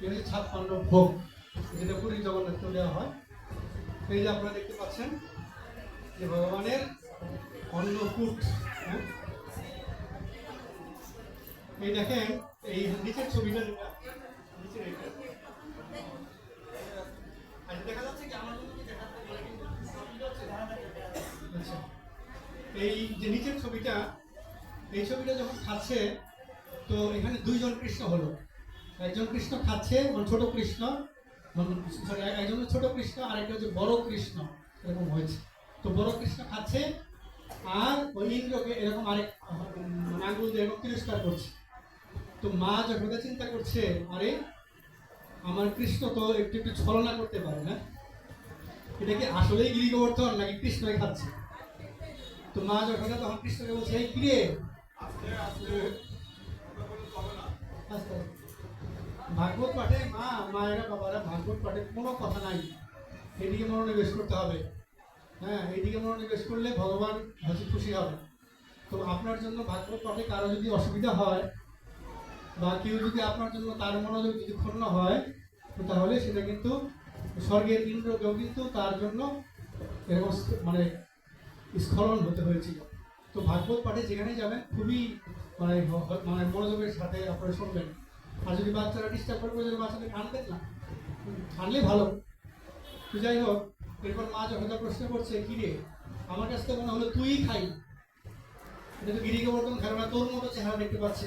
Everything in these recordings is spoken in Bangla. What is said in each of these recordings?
হচ্ছে ছাপ্পান্ন ভোগ। যেটা পুরী জগন্নাথকে দেওয়া হয়। এই যে আপনারা দেখতে পাচ্ছেন যে ভগবানের অন্নকূট হ্যাঁ? এই দেখেন, এই নিচের ছবিটা যেটা, নিচের এটা। দেখা যাচ্ছে আচ্ছা এই যে নিচের ছবিটা, এই ছবিটা যখন খাচ্ছে, তো এখানে দুইজন কৃষ্ণ হলো। একজন কৃষ্ণ খাচ্ছে মানে ছোট কৃষ্ণ। একজন ছোট কৃষ্ণ, আর একটা হচ্ছে বড় কৃষ্ণ, এরকম হয়েছে। তো বড় কৃষ্ণ খাচ্ছে, আর ওই ইন্দ্রকে এরকম আরেক মানে আঙ্গুল দিয়ে এরকম তিরস্কার করছে। তো মা যখন চিন্তা করছে, আরে, আমার কৃষ্ণ তো একটু একটু ছলনা করতে পারে না। এটা কি আসলেই গিরি গোবর্ধন নাকি কৃষ্ণই খাচ্ছে? তো মা যখন তখন কৃষ্ণকে বলছে, এই কিরে? ভাগবত পাঠে মা, মায়েরা বাবারা ভাগবত পাঠে কোনো কথা নাই। এদিকে মনোনিবেশ করতে হবে। হ্যাঁ এইদিকে মনোনিবেশ করলে ভগবান হচ্ছে খুশি হবে। তো আপনার জন্য ভাগবত পাঠে কারও যদি অসুবিধা হয় বা কেউ যদি আপনার জন্য তার মনোযোগ যদি ক্ষুণ্ণ হয়, তো তাহলে সেটা কিন্তু স্বর্গের ইন্দ্রকেও কিন্তু তার জন্য এরকম মানে স্খলন হতে হয়েছিল। তো ভাগবত পাঠে যেখানেই যাবেন, খুবই মানে মানে মনোযোগের সাথে আপনারা শুনবেন। আর যদি বাচ্চারা ডিস্টার্ব করবে যদি বাচ্চাদের কানবেন না কানলে ভালো। তো যাই হোক, এরপর মা যখন প্রশ্ন করছে, কি রে? আমার কাছ থেকে মনে হলো তুই খাই। এটা তো গিরি গোবর্ধন খাবে না, তোর মতো চেহারা দেখতে পাচ্ছে।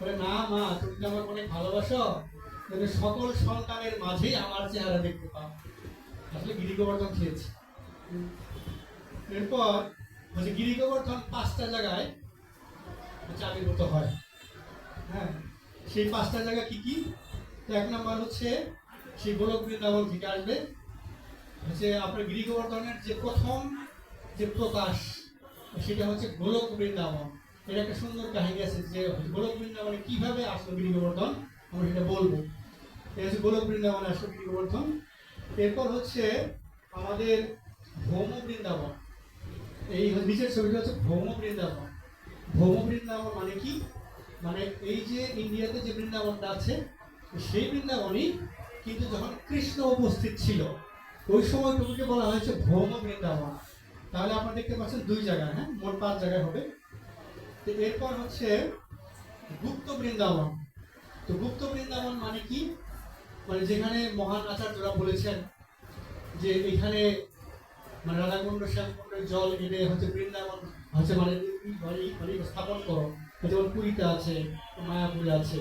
বলে, না মা, তুমি তো আমার অনেক ভালোবাসো। কিন্তু সকল সন্তানের মাঝেই আমার চেহারা দেখতে পাও। আসলে গিরি গোবর্ধন খেয়েছে। এরপর হচ্ছে গিরি গোবর্ধন পাঁচটা জায়গায় হচ্ছে আবির্ভূত হয়। হ্যাঁ। সেই পাঁচটা জায়গা কি কি? তো এক নম্বর হচ্ছে সেই গোলক বৃন্দাবন থেকে আসবে? হচ্ছে আপনার গিরি গোবর্ধনের যে প্রথম যে প্রকাশ, সেটা হচ্ছে গোলক বৃন্দাবন। এর একটা সুন্দর কাহিনী আছে যে গোলক বৃন্দাবনে কীভাবে আসলো গিরি গোবর্ধন আমরা সেটা বলব। এটা হচ্ছে গোলক বৃন্দাবনে আসলো গিরি গোবর্ধন এরপর হচ্ছে আমাদের ভৌম বৃন্দাবন। এই নিচের ছবিটা হচ্ছে ভৌম বৃন্দাবন। ভৌম বৃন্দাবন মানে কি? মানে এই যে ইন্ডিয়াতে যে বৃন্দাবনটা আছে, সেই বৃন্দাবনই কিন্তু যখন কৃষ্ণ উপস্থিত ছিল, ওই সময় টুকুকে বলা হয়েছে ভৌম বৃন্দাবন। তাহলে আপনারা দেখতে পাচ্ছেন দুই জায়গায় হ্যাঁ? মোট পাঁচ জায়গায় হবে। তো এরপর হচ্ছে গুপ্ত বৃন্দাবন। তো গুপ্ত বৃন্দাবন মানে কি? মানে যেখানে মহান আচার্যরা বলেছেন যে এখানে মানে রাধাকুণ্ড শ্যামকুণ্ডের জল এনে হচ্ছে বৃন্দাবন হচ্ছে মানে স্থাপন করো। যেমন পুরীতে আছে, মায়াপুরে আছে,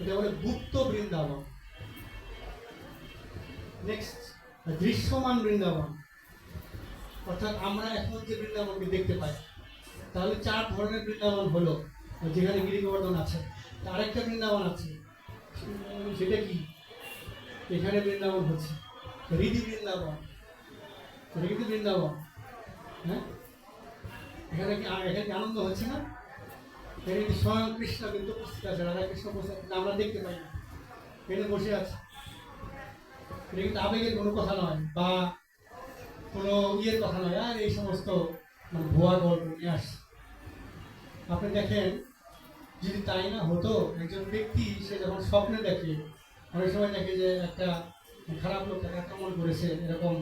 এটা বলে গুপ্ত বৃন্দাবন। নেক্সট দৃশ্যমান বৃন্দাবন। অর্থাৎ আমরা এখন যে বৃন্দাবনকে দেখতে পাই, তাহলে চার ধরনের বৃন্দাবন হলো, যেখানে গিরি গোবর্ধন আছে আরেকটা বৃন্দাবন আছে, সেটা কি? এখানে বৃন্দাবন হচ্ছে, হৃদি বৃন্দাবন। হৃদি বৃন্দাবন হ্যাঁ? এখানে কি এখানে কি আনন্দ হচ্ছে না? এখানে কিন্তু স্বয়ং কৃষ্ণ কিন্তু উপস্থিত আছে? রাধা কৃষ্ণ আছে, আমরা দেখতে পাই না। এখানে বসে আছে। এটা কিন্তু আবেগের কোনো কথা নয় বা কোনো ইয়ের কথা নয়। আর এই সমস্ত মানে ভুয়া গল্প নিয়ে আসছে। আপনি দেখেন যদি তাই না হতো একজন ব্যক্তি সে যখন স্বপ্নে দেখে অনেক সময় দেখে যে একটা খারাপ লোক তাকে আক্রমণ করেছে এরকম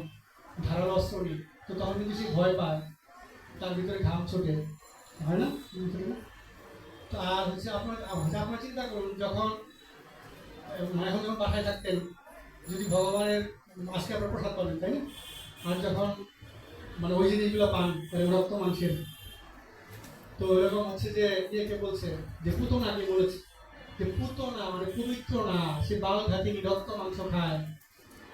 ধারালো অস্ত্র নিয়ে তো তখন কিন্তু সে ভয় পায়। তার ভিতরে ঘাম ছোটে। হয় না? আর হচ্ছে আপনার হচ্ছে আপনার চিন্তা করুন, যখন মানে যখন বাসায় থাকতেন, যদি ভগবানের আজকে আপনার প্রসাদ পাবেন, তাই না? আর যখন মানে ওই জিনিসগুলো পান রক্ত মাংসের তো এরকম হচ্ছে যে ইয়েকে বলছে, যে পুতনাকে বলেছে, যে পুতনা মানে পবিত্র না, সে বাল ঘাতিনি রক্ত মাংস খায়।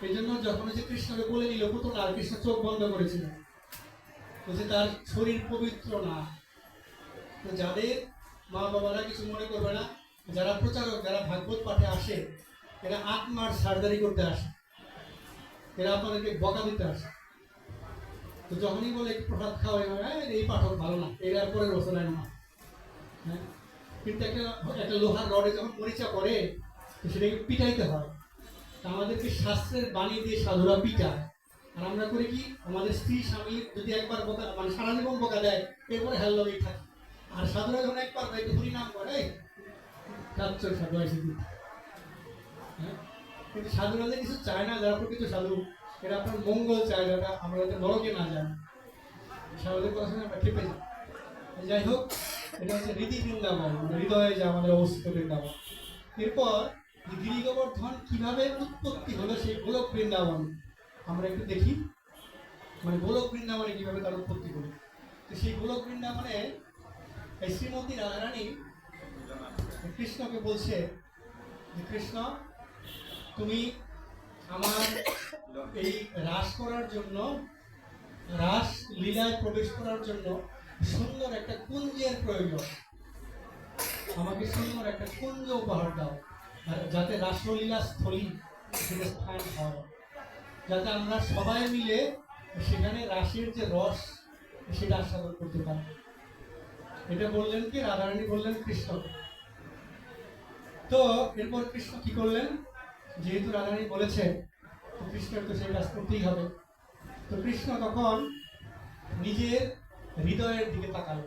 এই জন্য যখন হচ্ছে কৃষ্ণকে বলে নিল পুতনা আর কৃষ্ণ চোখ বন্ধ করেছিল বলছে তার শরীর পবিত্র না। তো যাদের মা বাবারা কিছু মনে করবে না। যারা প্রচারক, যারা ভাগবত পাঠে আসে, এরা আত্মার সার্জারি করতে আসে। এরা আপনাদেরকে বকা দিতে আসে। তো যখনই বলে প্রসাদ খাওয়া হয় এই পাঠক ভালো না, এর আর পরের বছর না। হ্যাঁ? কিন্তু একটা একটা লোহার রডে যখন পরিচয় করে, তো সেটাকে পিটাইতে হয়। তা আমাদেরকে শাস্ত্রের বাণী দিয়ে সাধুরা পিটায়। আর আমরা করি কি, আমাদের স্ত্রী, স্বামী যদি একবার বোকা মানে সারা জীবন বোকা দেয়, এরপরে হ্যালো থাকে। আর করে হ্যাঁ কিন্তু সাধুরা যে কিছু চায় না, যারা প্রকৃত সাধু এরা আপনার মঙ্গল চায়, যারা আমরা যাতে নরকে না যান সাধুদের কথা শুনে আমরা খেপে যাই। যাই হোক, এটা হচ্ছে রীতি বৃন্দাবন হৃদয়ে আমাদের অবস্থিত বৃন্দাবন। এরপর কীভাবে উৎপত্তি হলো সেই গোলক বৃন্দাবন আমরা একটু দেখি। মানে গোলক বৃন্দাবনে কীভাবে তার উৎপত্তি হলো। তো সেই গোলক বৃন্দাবনে এই শ্রীমতী রাধারানী কৃষ্ণকে বলছে যে, কৃষ্ণ, তুমি আমার এই রাস করার জন্য, রাস লীলায় প্রবেশ করার জন্য সুন্দর একটা কুঞ্জের প্রয়োজন। আমাকে সুন্দর একটা কুঞ্জ উপহার দাও যাতে রাসলীলা স্থলী সেটা স্থান হয়। যাতে আমরা সবাই মিলে সেখানে রাসের যে রস, সেটা আস্বাদন করতে পারি। এটা বললেন কি? রাধারানী বললেন কৃষ্ণ। তো এরপর কৃষ্ণ কি করলেন? যেহেতু রাধারানী বলেছে, তো কৃষ্ণের তো সেই কাজ করতেই হবে। তো কৃষ্ণ তখন নিজের হৃদয়ের দিকে তাকালো।